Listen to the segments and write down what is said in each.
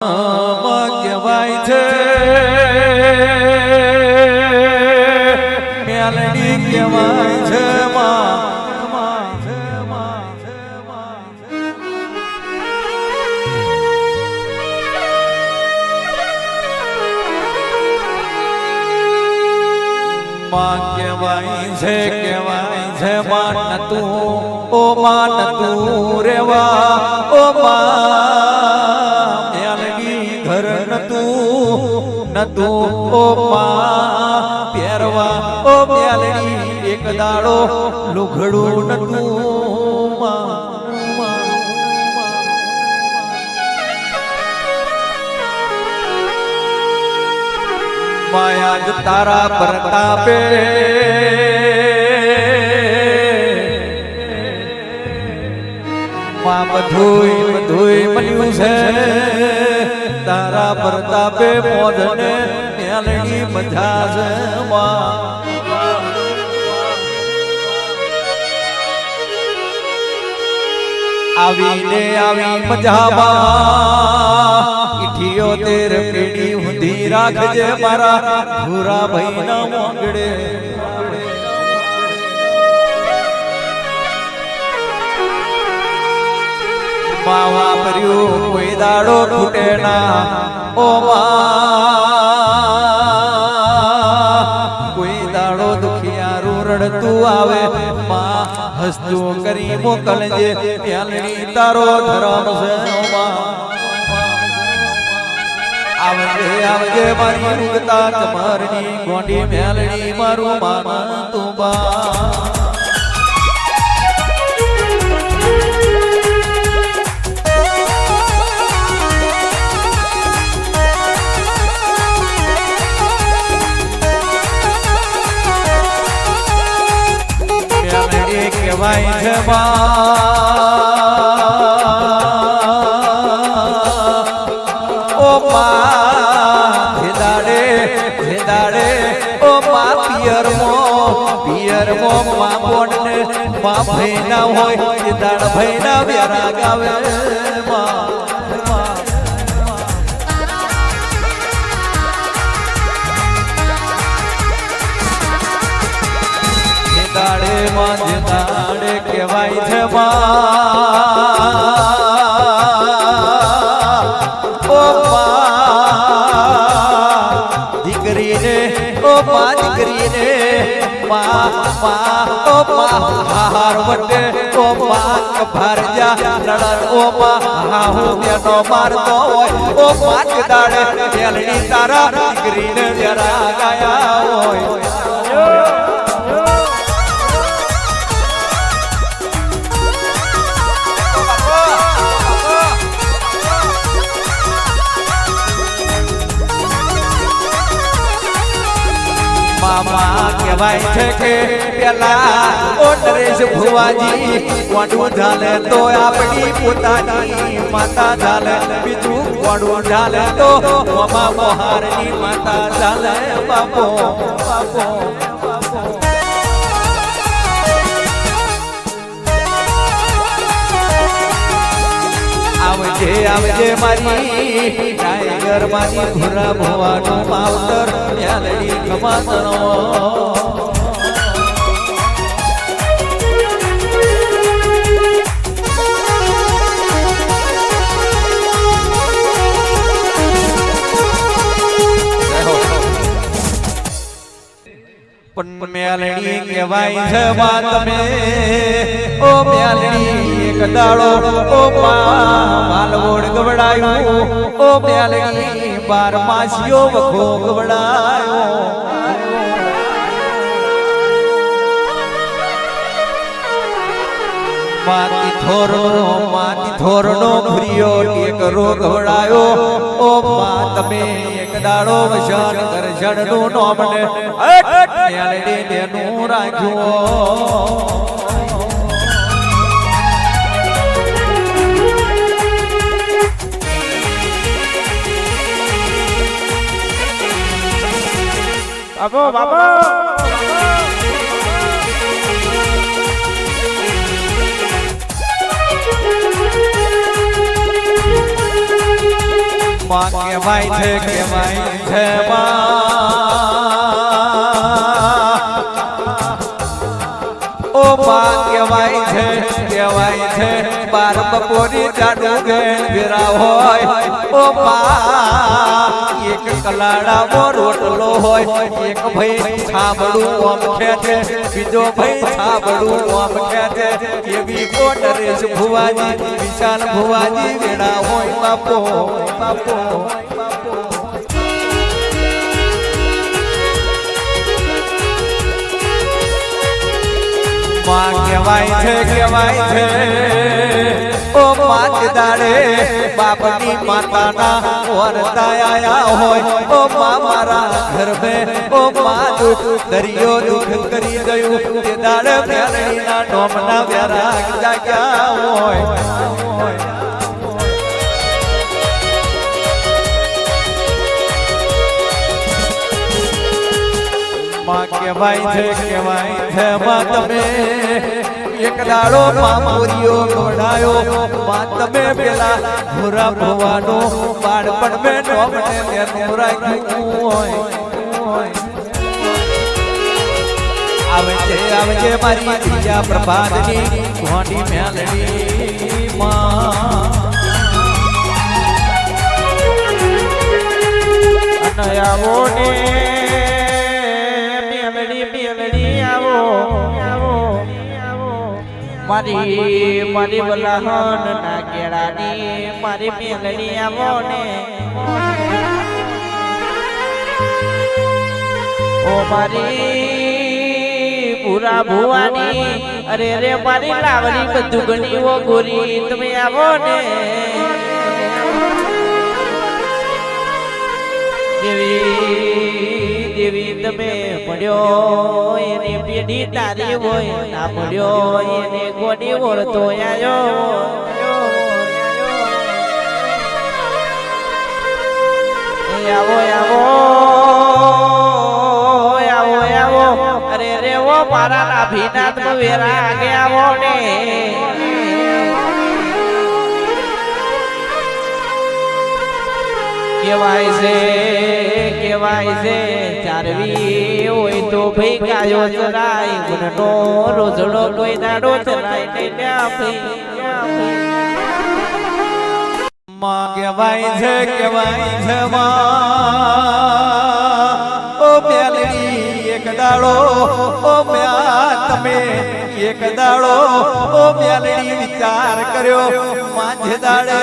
કહેવાય છે. મેલડી કહેવાય છે કહેવાય છે કહેવાય છે, માન તું, ઓ માન તું રેવા. નતું ઓ માં, પહેરવા, ઓ મેલડી એક દાડો લુઘડું માં માયા જ તારા પ્રતાપે. માં બધુંય બધુંય મળ્યું છે. તારા પ્રતાપે મોદને મેલણી મજા છે માં આવીને આવી મજામાં ઇઠિયોતેર પેઢી ઊંધી રાખજે મારા ભૂરા ભાઈ ના મોગડે. માવા ભર્યું, કોઈ દાડો ખૂટે ના. ઓ માં, કોઈ દાડો દુખિયારું રડતું આવે. માં, હસતું કરી મોકલજે પ્યાલણી તારો ધરમ છે. માં, આવજે આવજે મારી રૂગતા ચમરની ગોંડી મેલડી મારું મામા તું બા. મેલડી જવા ઓ પા ભેદાડે ભેદાડે, ઓ પા પિયર મો પિયર મો બોનને, મા ભૈના હોય દાડ ભૈના વ્યારા ગાવે. માં કહેવાય છે દીકરીને ઓ મા દીકરીને મા મા ઓ મા હાર વટે ઓ મા કભાર જા લડન ઓ માં હાહુ બેનો મારતો હોય ઓ મેલડી તારા દીકરીને જરા ગયા હોય કહેવાય છે કે પેલા ઓ ભુવાજી કોડું ઝાલે તો આપણી પોતાની માતા ઝાલે બીજું કોડું ઝાલે તો મામા મોહારની માતા ઝાલે બાપો બાપો આવજે આવજે મારી ટાઈગર મારી ભૂરા ભવાનું માવતર યાદડી કમાતરો પણ મેલડી કહેવાય છે માં તમે. ઓ મેલડી એક દાડો ઓ માલવોડ ગવડાયું. ઓ મેલડી બાર માસીઓ વખો ગવડાયો. માતી થોરો માતી થોરનો ભૂરિયો એક રોગ વળાયો. ઓ મા તમે એક દાડો વસન કરજણનું નોમને મેલડી તેનું રાખ્યો. બાબો બાબો માં કહેવાય છે કહેવાય છે ઓ માં કહેવાય છે કહેવાય છે, બાર બપોરી ચાડું ઘેર હોય. ઓ માં એક કલાડામાં રોટલો હોય, એક ભાઈ છાબડું ઓમ ખેંચે બીજો ભાઈ છાબડું ઓમ ખેંચે એવી કોટરેશ ભુવાજી, વિશાલ ભુવાજી, વેડા હોય બાપો બાપો. માં કહેવાય છે કહેવાય છે ઓ પાંચ દાડે બાપની માતાના વરતાયા હોય. ઓ મા મારા ગર્ભે, ઓ મા દરિયો દુઃખ કરી ગયું. તે દાડે પ્યારેના નોમના વ્યારા જાગ્યા હોય. માં છે, કહેવાય છે, માં તમે એક દાડો મામોરીઓ ગોડાયો વાત મે પેલા ભૂરા ભવાનો. બાળપણ મેં નોમને તેનું રાખ્યું હોય. આવે છે આવે છે મારી પ્રિયા પ્રભાતની ઘોડી મેલડી માં. આવો ને મારી મારી વલાહન ના કેળાની મારી મેલણી આવો ઓ મારી પૂરા ભુવાની, અરે રે મારી લાવણી બધું ગણી ઓ ગોરી, તમે આવો ને. મળ્યો એની પેઢી તારી હોય ના આવો અરે રે ઓ, મારા નાભીનાથ વેરા આગે આવો ને. કેવાય છે કેવાય છે, ચારવી હોય તો ભાઈ કાયો ચરાય ગુણનો રોજડો કોઈ દાડો ચરાય કહેવાય છે કહેવાય છે ઓ મેલડી એક દાડો, ઓ મ્યા, તમે એક દાડો, ઓ મેલડી વિચાર કર્યો. માঝ દાડે,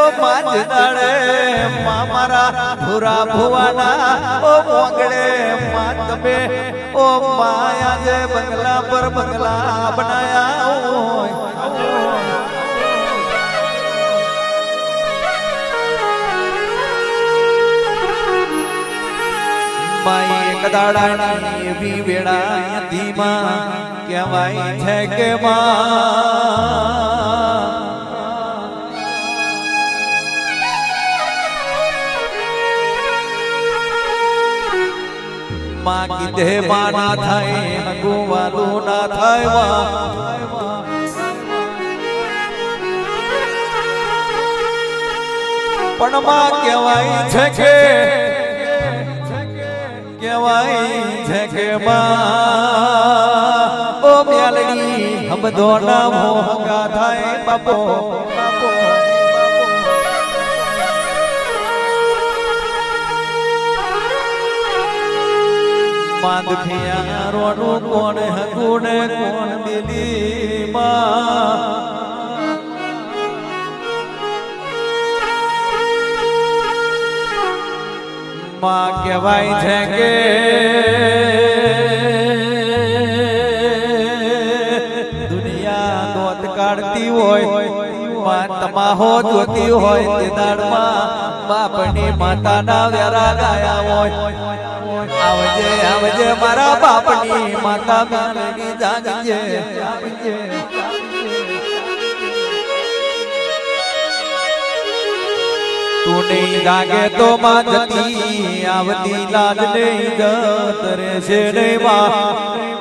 ઓ માঝ દાડે, મા મારા ભૂરા ભુવાના, ઓ મોગડે મા તમે, ઓ માયા જે બંગલા પર બંગલા બનાયા દાડાની એવી વેળા ધીમા કહેવાય છે કે માં. કીધે માં ના થાય હગુવાલું ના થાય પણ માં કહેવાય છે કે છે કે માં, ઓ મ્યાલડી હમ દોના મોહગા થાય બાપો. રોનું કોણ હગુને કોણ દિલી માં કહેવાય છે કે કાઢતી હોય તમાહો જોતી હોય, તે દાડમાં બાપની માતાના વેરા ગાયા હોય. આવજે આવજે મારા બાપની માતા જાગજે. નહીં જાગે તો માં જતી આવતી લાલ નહીં જત રહેશે નહીં માં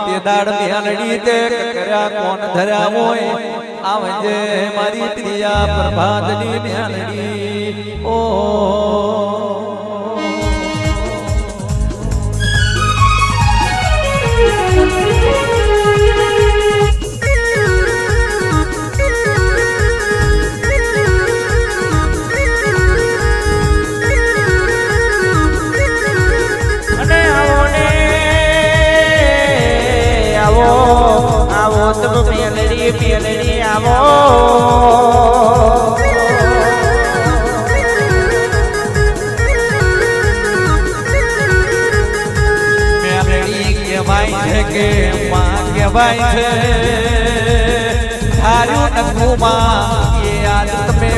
તે દાડ મેલડી તે કર્યા, કોણ ધર્યા હોય? આવજે મારી પ્રિયા પ્રભાતની મેલડી ઓ મેલડી આવો. કહેવાય છે કે માં કહેવાય છે ધાર્યું નખું માં એ આજ તમે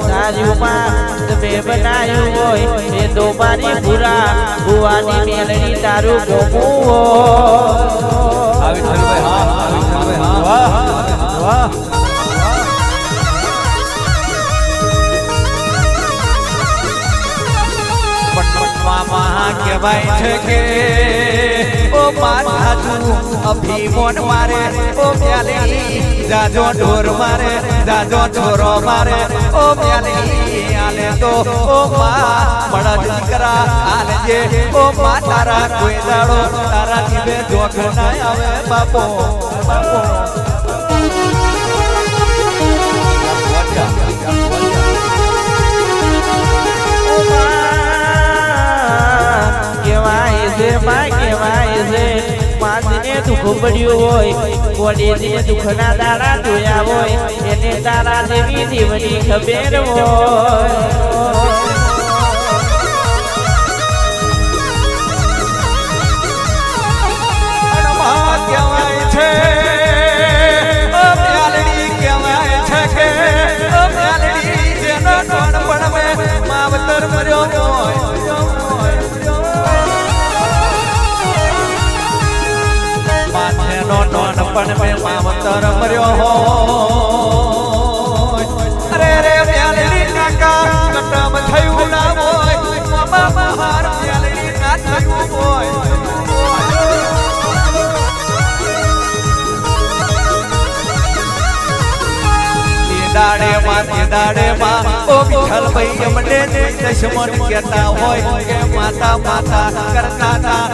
ધાર્યું માં હોય. એ મારી ભૂરા ભુવાની મેલડી તારું ગમું આવી થયું ભાઈ હા. માથાજુ અભિમોન મારે, ઓ મ્યાલી જાજો ઢોર મારે, જાજો ઢોરો મારે, ઓ મ્યાલી આલે તો ઓ મા બડા દીકરા આલે જે ઓ મા તારા કોઈ દાડો તારા જીવે જોગ ના આવે બાપો બાપો. માસને હોય કોડીને દુઃખના દાડા જોયા હોય એને તારા દેવી દેવની ખબર હોય. નાનપણ મેં માવતર મર્યો હો અરે રે મ્યાલડી કાકા કટમ થયું ના હોય. મામા બહાર મ્યાલડી ના થયું હોય. દાડે માં તે દાડે માં, ઓ વિઠ્ઠલ કહેતા હોય, કે માતા માતા કરતા તા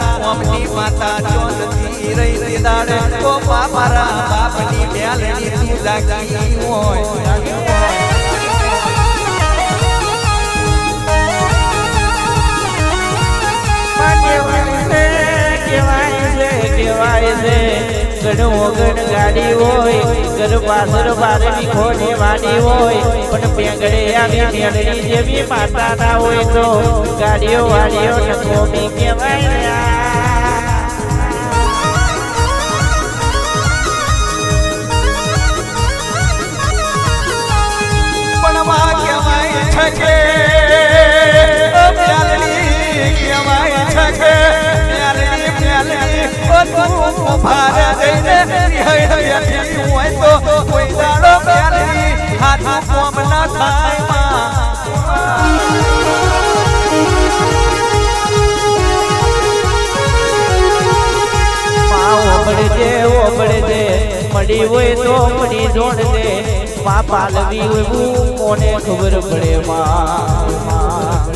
માતા ચોંદતી રહી ની દાડે તો મારા બાપની મ્યાલની તું જાગી હોયમાં છે ગાડી હોય તો ગાડીઓ વાડીઓ નકોમી કહેવાય ઓબળજે ઓબળજે મળી હોય તો મળી જોડજે. માં પાલવી એવું કોને ખબર પડે માં?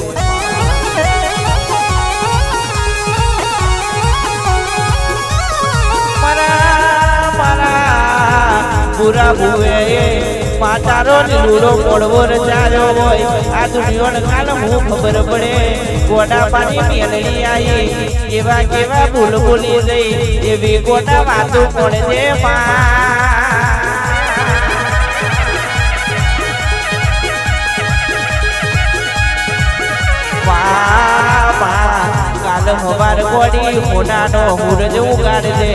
પૂરા ભુવે માતારો લીલુડો મોડવો રચાયો હોય. આ દુનિયાને કાલ ખબર પડે. ગોડા પાણી મેલડી આવી એવા કેવા ભૂલ ભૂલી જઈ. એવી ગોડા વાતો પડે છે હવાર ગોડી મોનાનો હુરજ ઉગાડજે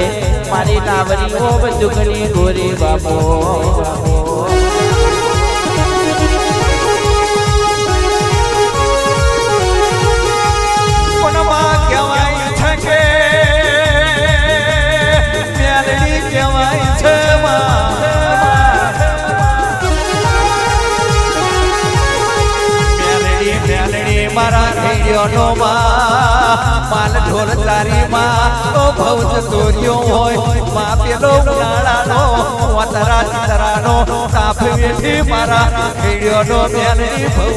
મારી લાવરીઓ બંદુકની ગોરી બાપો. ખેડીઓનો માં માલ ઢોલ તારી માં તો ભવ તોર્યો હોયમાં પેલો ઉનાળાનો વતરા તરાનો સાફ વેઠી મારા ખેડીઓનો નો ભવ ચોર્યો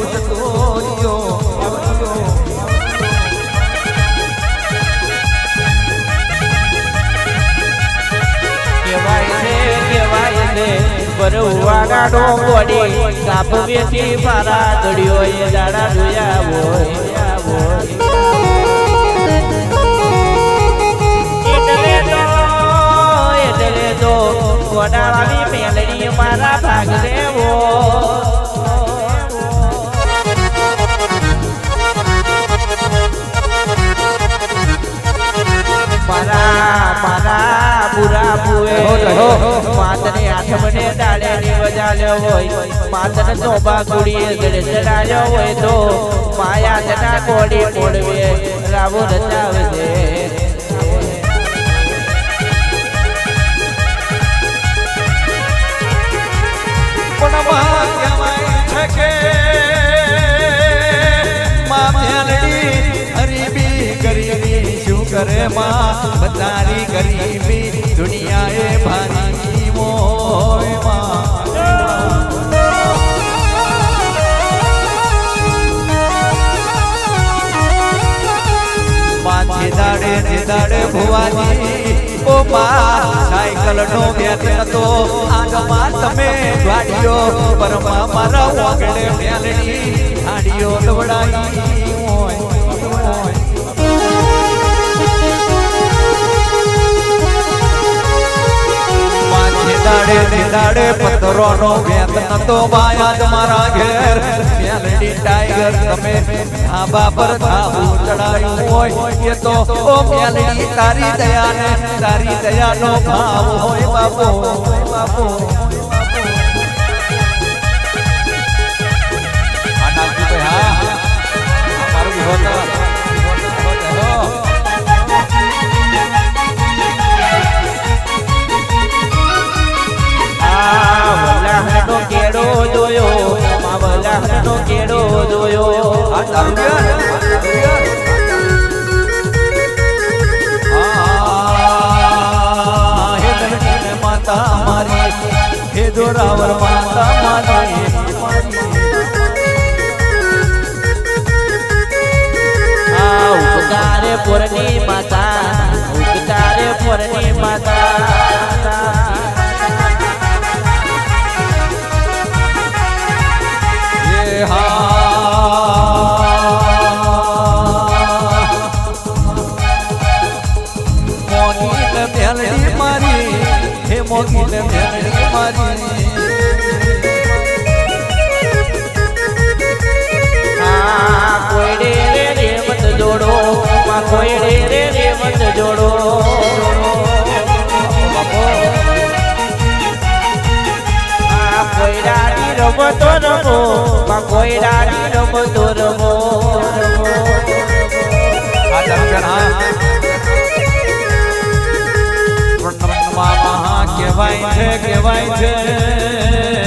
ગાડો ગોડી કાપ વેઠી મારા દડ્યો એ દાડા જોયા હોય. ગોડાવાની મેલડી મારા ભાગ લેવો. મારા મારા બુરા બુએ માતને આઠમને દાડે વજાલ્યો હોય માતર ચોબા ગુડીએ ગળે ચડાયો હોય તો માયા જના કોડી પોડવે રાવો રચાવજે કરે માં? બધારી ગરીબી દુનિયાએ ભારી સાયકલ નો હતો. આગમાં તમે ગાડીઓ પરમાં મારા વાગડે મેલડી ગાડીઓ દવડાઈ હોય દાડે જેદાડે પથરો નો વેત નતો બાયા જ મારા ઘેર. ટાઈગર તમે આંબા પર ધાબું ચડાયું હોય, એ તો ઓ મેલડી તારી દયા ને તારી દયાનો ભાવ હોય બાપો બાપો. હા વલાહનો કેડો જોયો. કોયડાની રમો હા કહેવાય છે કહેવાય છે